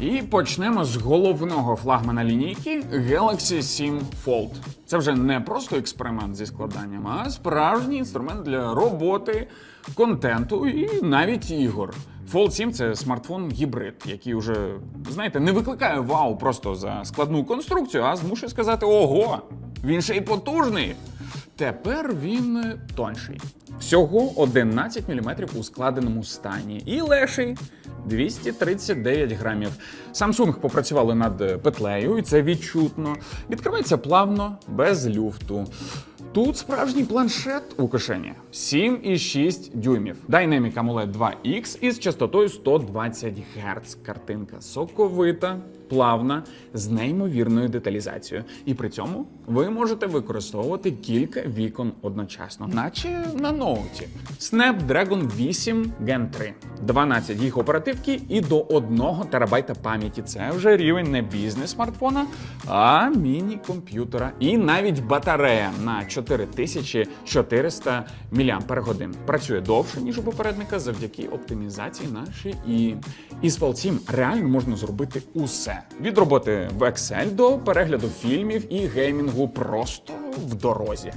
І почнемо з головного флагмана лінійки Galaxy 7 Fold. Це вже не просто експеримент зі складанням, а справжній інструмент для роботи, контенту і навіть ігор. Fold 7 – це смартфон гібрид, який уже, знаєте, не викликає вау просто за складну конструкцію, а змушує сказати: ого, він ще й потужний. Тепер він тонший. Всього 11 мм у складеному стані. І леший 239 грамів. Samsung попрацювали над е, петлею, і це відчутно. Відкривається плавно, без люфту. Тут справжній планшет у кишені 7,6 дюймів. Dynamic AMOLED 2X із частотою 120 Гц. Картинка соковита, плавна, з неймовірною деталізацією. І при цьому ви можете використовувати кілька вікон одночасно, наче на ноуті. Snapdragon 8 Gen 3, 12 гіг оперативки і до 1 терабайта пам'яті. Це вже рівень не бізнес смартфона, а міні-комп'ютера. І навіть батарея на 4400 мАч. Працює довше, ніж у попередника, завдяки оптимізації нашій. І із 7 реально можна зробити усе: від роботи в Excel до перегляду фільмів і геймінгу просто в дорозі.